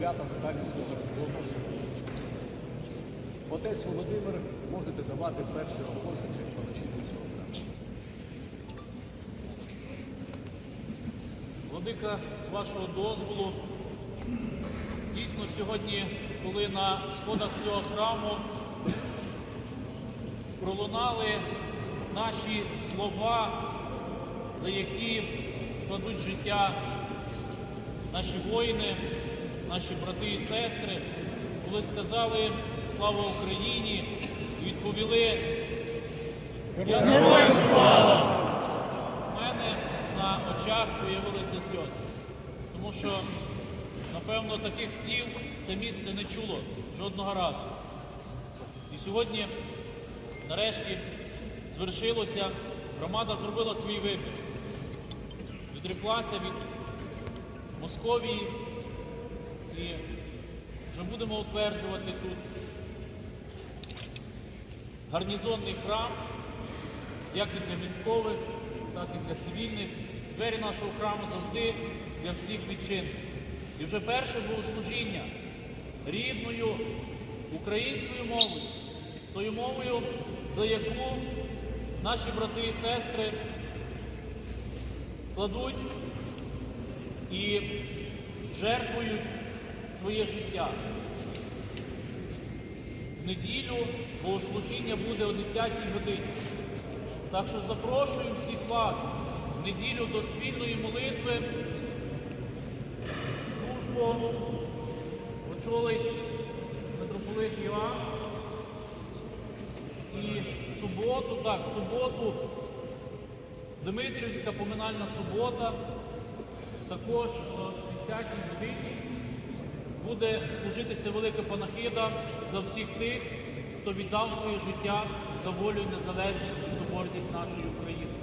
свята Михайлівського гарнізону. Отець Володимир, можете давати перше оголошення по начинці цього храму. Владика, з вашого дозволу, дійсно сьогодні, коли на сходах цього храму пролунали наші слова, за які кладуть життя наші воїни, наші брати і сестри, коли сказали слава Україні, відповіли Героям слава! У мене на очах появилися сльози. Тому що, напевно, таких слів це місце не чуло жодного разу. І сьогодні, нарешті, звершилося, громада зробила свій вибір. Відреклася від Московії вже будемо утверджувати тут гарнізонний храм, як і для військових, так і для цивільних. Двері нашого храму завжди для всіх відчинені. І вже перше богослужіння рідною українською мовою, тою мовою, за яку наші брати і сестри кладуть і жертвують своє життя. В неділю богослужіння буде о 10 годині. Так що запрошуємо всіх вас в неділю до спільної молитви. Службу очолить митрополит Іоанн. І в суботу, так, в суботу, Дмитрівська поминальна субота, також о 10 годині буде служитися велика панахида за всіх тих, хто віддав своє життя за волю, незалежність і соборність нашої України.